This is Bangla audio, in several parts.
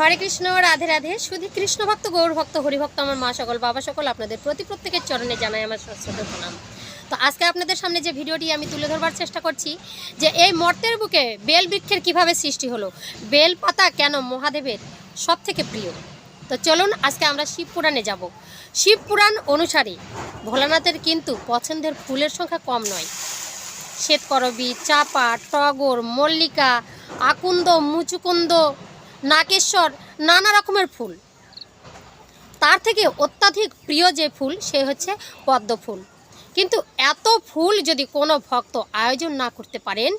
হরে কৃষ্ণ, রাধে রাধে। শুধু কৃষ্ণ ভক্ত, গৌর ভক্ত, হরিভক্ত, আমার মা সকল, বাবা সকল আপনাদের প্রতি প্রত্যেকের চরণে জানাই আমার সশ্রদ্ধ প্রণাম। তো আজকে আপনাদের সামনে যে ভিডিওটি আমি তুলে ধরবার চেষ্টা করছি, যে এই মর্তের বুকে বেল বৃক্ষের কীভাবে সৃষ্টি হলো, বেল পাতা কেন মহাদেবের সব থেকে প্রিয়? তো চলুন আজকে আমরা শিব পুরাণে যাব। শিব পুরাণ অনুসারে ভোলানাথের কিন্তু পছন্দের ফুলের সংখ্যা কম নয়। শ্বেতকরবী, চাপা, টগর, মল্লিকা, আকুন্দ, মুচুকুন্দ নাগেশ্বর নানা রকমের ফুল। তার থেকে অত্যাধিক প্রিয় যে ফুল, সে হচ্ছে পদ্ম ফুল কিন্তু এত ফুল যদি কোনো ভক্ত আয়োজন না করতে পারেন,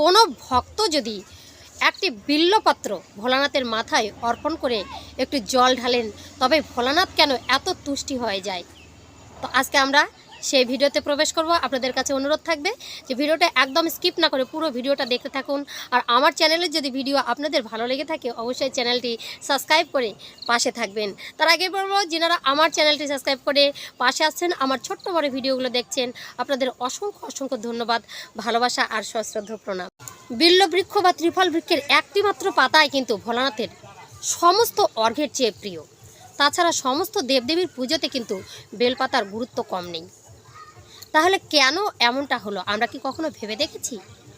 কোনো ভক্ত যদি একটি বিল্লপত্র ভোলানাথের মাথায় অর্পণ করে একটু জল ঢালেন, তবে ভোলানাথ কেন এত তুষ্টি হয়ে যায়? তো আজকে আমরা সেই ভিডিওতে প্রবেশ করব। আপনাদের কাছে অনুরোধ থাকবে যে ভিডিওটা একদম স্কিপ না করে পুরো ভিডিওটা দেখতে থাকুন। আর আমার চ্যানেলের যদি ভিডিও আপনাদের ভালো লেগে থাকে, অবশ্যই চ্যানেলটি সাবস্ক্রাইব করে পাশে থাকবেন। তার আগে বলব, যেনারা আমার চ্যানেলটি সাবস্ক্রাইব করে পাশে আসছেন আমার ছোট্ট বড় ভিডিওগুলো দেখছেন, আপনাদের অসংখ্য অসংখ্য ধন্যবাদ, ভালোবাসা আর সশ্রদ্ধ প্রণাম। বিল্ল বৃক্ষ বা ত্রিফল বৃক্ষের একটি মাত্র পাতায় কিন্তু ভোলানাথের সমস্ত অর্ঘের চেয়ে প্রিয়। তাছাড়া সমস্ত দেবদেবীর পুজোতে কিন্তু বেলপাতার গুরুত্ব কম নেই। তাহলে কেন এমনটা হলো? আমরা কি কখনো ভেবে দেখেছি?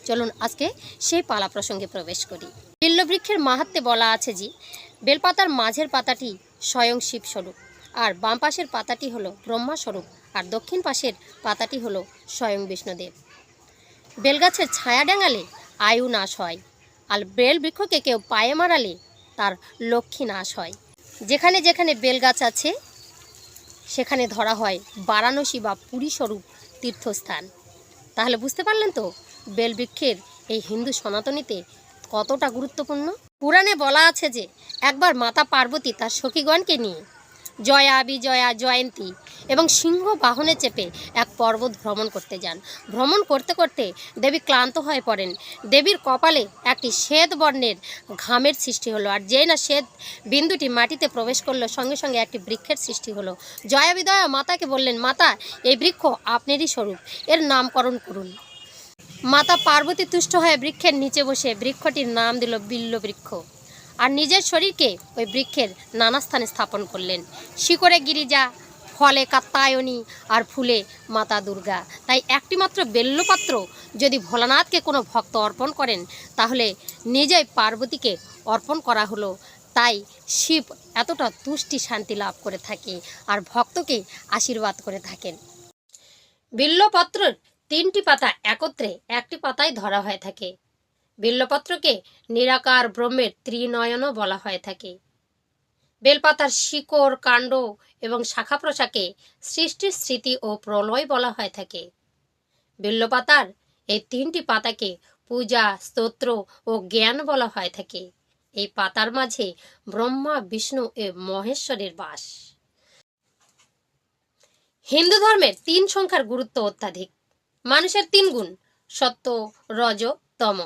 চলুন আজকে সেই পালা প্রসঙ্গে প্রবেশ করি। বিল্লবৃক্ষের মাহাত্মে বলা আছে যে, বেলপাতার মাঝের পাতাটি স্বয়ং শিব স্বরূপ আর বাম পাশের পাতাটি হলো ব্রহ্মা স্বরূপ আর দক্ষিণ পাশের পাতাটি হলো স্বয়ং বিষ্ণুদেব। বেলগাছের ছায়া ডেঙালে আয়ু নাশ হয়, আর বেল বৃক্ষকে কেউ পায়ে মারালে তার লক্ষ্মী নাশ হয়। যেখানে যেখানে বেলগাছ আছে, সেখানে ধরা হয় বারাণসী বা পুরী স্বরূপ তীর্থস্থান। তাহলে বুঝতে পারলেন তো বেলবৃক্ষের এই হিন্দু সনাতনীতে কতটা গুরুত্বপূর্ণ? পুরাণে বলা আছে যে একবার মাতা পার্বতী তার সখীগণকে নিয়ে জয়া বিজয়া জয়ন্তী এবং সিংহ বাহনে চেপে এক পর্বত ভ্রমণ করতে যান। ভ্রমণ করতে করতে দেবী ক্লান্ত হয়ে পড়েন। দেবীর কপালে একটি শ্বেত বর্ণের ঘামের সৃষ্টি হলো আর যেই না শ্বেত বিন্দুটি মাটিতে প্রবেশ করল, সঙ্গে সঙ্গে একটি বৃক্ষের সৃষ্টি হলো। জয়া বিদয়া মাতাকে বললেন, মাতা, এই বৃক্ষ আপনারই স্বরূপ। এর নামকরণ করুন। মাতা পার্বতী তুষ্ট হয়ে বৃক্ষের নিচে বসে বৃক্ষটির নাম দিল বিল্ল বৃক্ষ আর নিজের শরীরকে ওই বৃক্ষের নানা স্থানে স্থাপন করলেন। শিকড়ে গিরিজা, ফলে কাত্তায়নী আর ফুলে মাতা দুর্গা। তাই একটিমাত্র বেল্লপাত্র যদি ভোলানাথকে কোনো ভক্ত অর্পণ করেন, তাহলে নিজেই পার্বতীকে অর্পণ করা হলো। তাই শিব এতটা তুষ্টি শান্তি লাভ করে থাকে আর ভক্তকে আশীর্বাদ করে থাকেন। বিল্লপত্রের তিনটি পাতা একত্রে একটি পাতায় ধরা হয়ে থাকে। বিল্লপত্রকে নিরাকার ব্রহ্মের ত্রিনয়নও বলা হয়ে থাকে। বেলপাতার শিকড়, কাণ্ড এবং শাখা প্রশাকে সৃষ্টির স্মৃতি ও প্রলয় বলা হয়ে থাকে। বিল্লপাতার এই তিনটি পাতাকে পূজা, স্তোত্র ও জ্ঞান বলা হয়ে থাকে। এই পাতার মাঝে ব্রহ্মা, বিষ্ণু এ মহেশ্বরের বাস। হিন্দু ধর্মের তিন সংখ্যার গুরুত্ব অত্যাধিক। মানুষের তিন গুণ, সত্য, রজ, তম।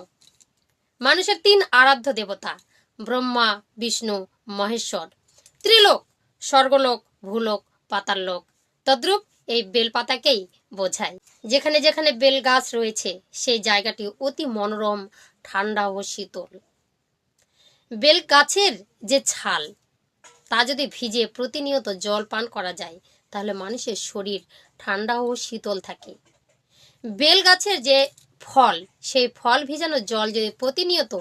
মানুষের তিন আরাধ্য দেবতা, ব্রহ্মা, বিষ্ণু, মহেশ্বর। ত্রিলোক, স্বর্গলোক, ভূলোক, পাতাললোক। তদ্রূপ এই বেলপাতাকেই বোঝায়। যেখানে যেখানে বেল গাছ রয়েছে, সেই জায়গাটি অতি মনোরম, ঠান্ডা ও শীতল। বেল গাছের যে ছাল, তা যদি ভিজে প্রতিনিয়ত জল পান করা যায়, তাহলে মানুষের শরীর ঠান্ডা ও শীতল থাকে। বেল গাছের যে ফল, সেই ফল ভিজানো জল যদি প্রতিনিয়ত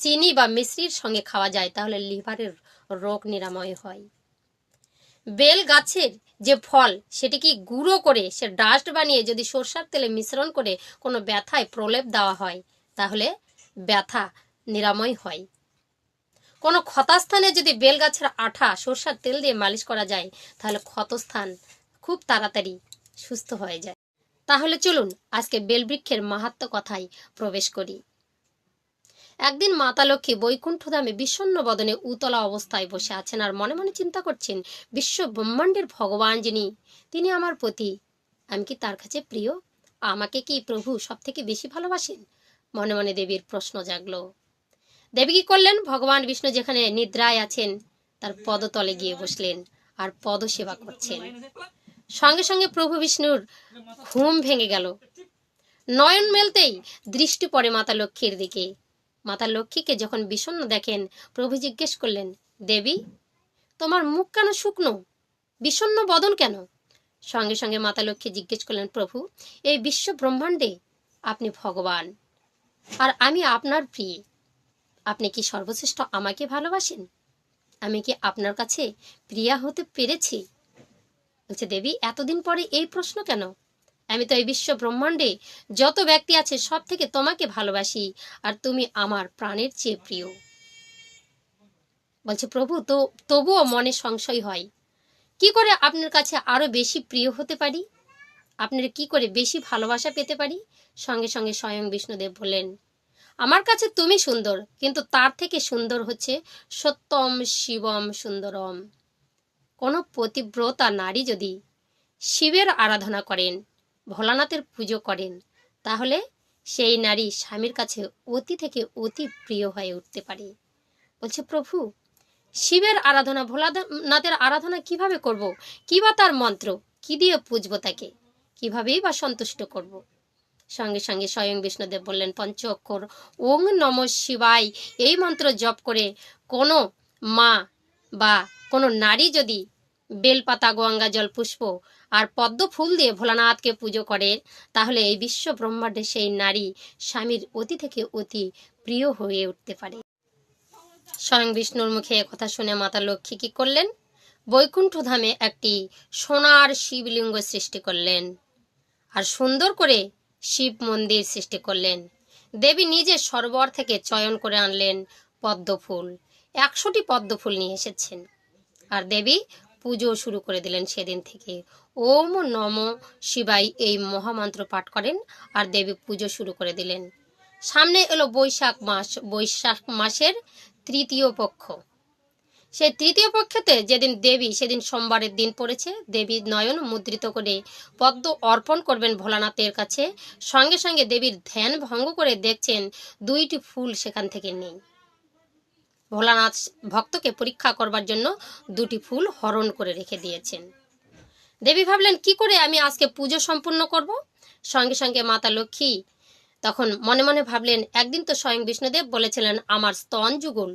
চিনি বা মিশ্রির সঙ্গে খাওয়া যায়, তাহলে লিভারের রোগ নিরাময় হয়। বেল গাছের যে ফল, সেটিকে গুঁড়ো করে সে ডাস্ট বানিয়ে যদি সরষার তেলে মিশ্রণ করে কোনো ব্যথায় প্রলেপ দেওয়া হয়, তাহলে ব্যথা নিরাময় হয়। কোনো ক্ষতাস্থানে যদি বেল গাছের আঠা সরষার তেল দিয়ে মালিশ করা যায়, তাহলে ক্ষতস্থান খুব তাড়াতাড়ি সুস্থ হয়ে যায়। তাহলে চলুন আজকে বেলবৃক্ষের মাহাত্ম কথায় প্রবেশ করি। একদিন মাতা লক্ষ্মী বৈকুণ্ঠধামে বিষণ্ণ বদনে উতলা অবস্থায় বসে আছেন আর মনে মনে চিন্তা করছেন, বিশ্ব ব্রহ্মাণ্ডের ভগবান যিনি, তিনি আমার পতি। আমি কি তার কাছে প্রিয়? আমাকে কি প্রভু সব থেকে বেশি ভালোবাসেন? মনে মনে দেবীর প্রশ্ন জাগলো। দেবী কি করলেন? ভগবান বিষ্ণু যেখানে নিদ্রায় আছেন, তার পদতলে গিয়ে বসলেন আর পদ সেবা করছেন। সঙ্গে সঙ্গে প্রভু বিষ্ণুর ঘুম ভেঙে গেল। নয়ন মেলতেই দৃষ্টি পড়ে মাতা লক্ষ্মীর দিকে। মাতা লক্ষ্মীকে যখন বিষণ্ণ দেখেন, প্রভু জিজ্ঞেস করলেন, দেবী, তোমার মুখ কেন শুকনো? বিষণ্ণ বদন কেন? সঙ্গে সঙ্গে মাতা লক্ষ্মী জিজ্ঞেস করলেন, প্রভু, এই বিশ্ব ব্রহ্মাণ্ডে আপনি ভগবান, আর আমি আপনার প্রিয়। আপনি কি সর্বশ্রেষ্ঠ আমাকে ভালোবাসেন? আমি কি আপনার কাছে প্রিয়া হতে পেরেছি? বলছে, দেবী, এতদিন পরে এই প্রশ্ন কেন? আমি তো এই বিশ্ব ব্রহ্মাণ্ডে যত ব্যক্তি আছে সব থেকে তোমাকে ভালোবাসি, আর তুমি আমার প্রাণের চেয়ে প্রিয়। বলছে, প্রভু, তো তবুও মনে সংশয় হয়। কি করে আপনার কাছে আরও বেশি প্রিয় হতে পারি? আপনার কি করে বেশি ভালোবাসা পেতে পারি? সঙ্গে সঙ্গে স্বয়ং বিষ্ণুদেব বললেন, আমার কাছে তুমি সুন্দর, কিন্তু তার থেকে সুন্দর হচ্ছে সত্যম শিবম সুন্দরম। কোনো পতিব্রতা নারী যদি শিবের আরাধনা করেন, ভোলানাথের পুজো করেন, তাহলে সেই নারী স্বামীর কাছে অতি থেকে অতি প্রিয় হয়ে উঠতে পারে। বলছে, প্রভু, শিবের আরাধনা, ভোলানাথের আরাধনা কীভাবে করব? কি বা তার মন্ত্র? কি দিয়ে পুজবো তাকে? কিভাবেই বা সন্তুষ্ট করব? সঙ্গে সঙ্গে স্বয়ং বিষ্ণুদেব বললেন পঞ্চ অক্ষর ওং নম শিবাই এই মন্ত্র জপ করে কোনো মা বা কোনো নারী যদি বেলপাতা, গঙ্গা জল, পুষ্প আর পদ্ম ফুল দিয়ে ভোলানাথকে পুজো করে, তাহলে এই বিশ্ব ব্রহ্মাণ্ডে সেই নারী স্বামীর অতি থেকে অতি প্রিয় হয়ে উঠতে পারে। স্বয়ং বিষ্ণুর মুখে কথা শুনে মাতা লক্ষ্মী কি করলেন? বৈকুণ্ঠ ধামে একটি সোনার শিবলিঙ্গ সৃষ্টি করলেন আর সুন্দর করে শিব মন্দির সৃষ্টি করলেন। দেবী নিজে সরোবর থেকে চয়ন করে আনলেন পদ্ম ফুল। একশোটি পদ্ম ফুল নিয়ে এসেছেন। আর দেবী পুজো শুরু করে দিলেন সেদিন থেকে। ওম নম শিবাই এই মহামন্ত্র পাঠ করেন আর দেবী পুজো শুরু করে দিলেন। সামনে এলো বৈশাখ মাস, বৈশাখ মাসের তৃতীয় পক্ষ। সেই তৃতীয় পক্ষতে যেদিন দেবী, সেদিন সোমবারের দিন পড়েছে, দেবী নয়ন মুদ্রিত করে পদ্ম অর্পণ করবেন ভোলানাথের কাছে। সঙ্গে সঙ্গে দেবীর ধ্যান ভঙ্গ করে দেখছেন দুইটি ফুল সেখান থেকে নেই। ভোলানাথ ভক্তকে পরীক্ষা করবার জন্য দুটি ফুল হরণ করে রেখে দিয়েছেন। দেবী ভাবলেন, কি করে আমি আজকে পুজো সম্পূর্ণ করব? সঙ্গে সঙ্গে মাতা লক্ষ্মী তখন মনে মনে ভাবলেন, একদিন তো স্বয়ং বিষ্ণুদেব বলেছিলেন আমার স্তন যুগল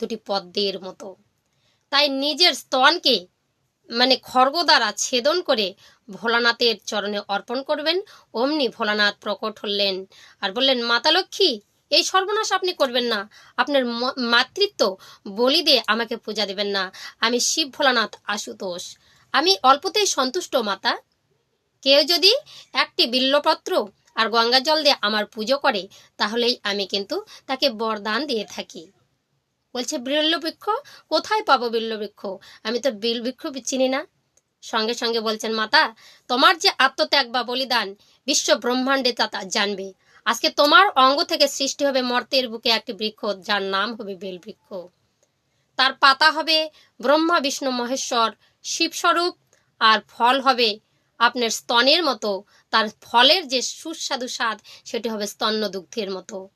দুটি পদ্মের মতো। তাই নিজের স্তনকে মানে খর্গ দ্বারা ছেদন করে ভোলানাথের চরণে অর্পণ করবেন। অমনি ভোলানাথ প্রকট হলেন আর বললেন, মাতা লক্ষ্মী এই সর্বনাশ আপনি করবেন না। আপনার মাতৃত্ব বলি দিয়ে আমাকে পূজা দেবেন না। আমি শিব ভোলানাথ আশুতোষ। আমি অল্পতেই সন্তুষ্ট, মাতা। কেউ যদি একটি বিল্লপত্র আর গঙ্গা জল দিয়ে আমার পুজো করে, তাহলেই আমি কিন্তু তাকে বরদান দিয়ে থাকি। বলছে, বিল্লবৃক্ষ, কোথায় পাবো বিল্লবৃক্ষ? আমি তো বিল বৃক্ষ চিনি না। সঙ্গে সঙ্গে বলছেন, মাতা, তোমার যে আত্মত্যাগ বা বলিদান, বিশ্ব ব্রহ্মাণ্ডে তা জানবে। আজকে তোমার অঙ্গ থেকে সৃষ্টি হবে মর্তের বুকে একটি বৃক্ষ, যার নাম হবে বেলবৃক্ষ তার পাতা হবে ব্রহ্মা, বিষ্ণু, মহেশ্বর, শিবস্বরূপ, আর ফল হবে আপনার স্তনের মতো। তার ফলের যে সুস্বাদু স্বাদ, সেটি হবে স্তন্য দুগ্ধের মতো।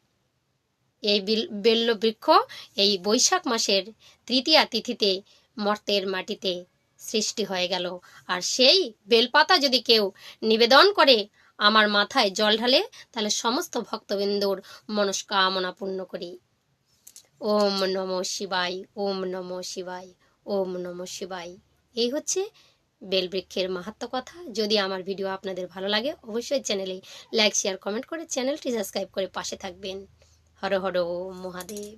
এই বিল- বেল্ল বৃক্ষ এই বৈশাখ মাসের তৃতীয়া তিথিতে মর্তের মাটিতে সৃষ্টি হয়ে গেল। আর সেই বেলপাতা যদি কেউ নিবেদন করে আমার মাথায় জল ঢালে তাহলে সমস্ত ভক্তবৃন্দর মনস্কামনা পূর্ণ করি। ওম নম শিবাই ওম নম শিবাই ওম নম শিবাই এই হচ্ছে বেলবৃক্ষের মাহাত্ম কথা। যদি আমার ভিডিও আপনাদের ভালো লাগে, অবশ্যই চ্যানেলে লাইক, শেয়ার, কমেন্ট করে চ্যানেলটি সাবস্ক্রাইব করে পাশে থাকবেন। হর হর মহাদেব।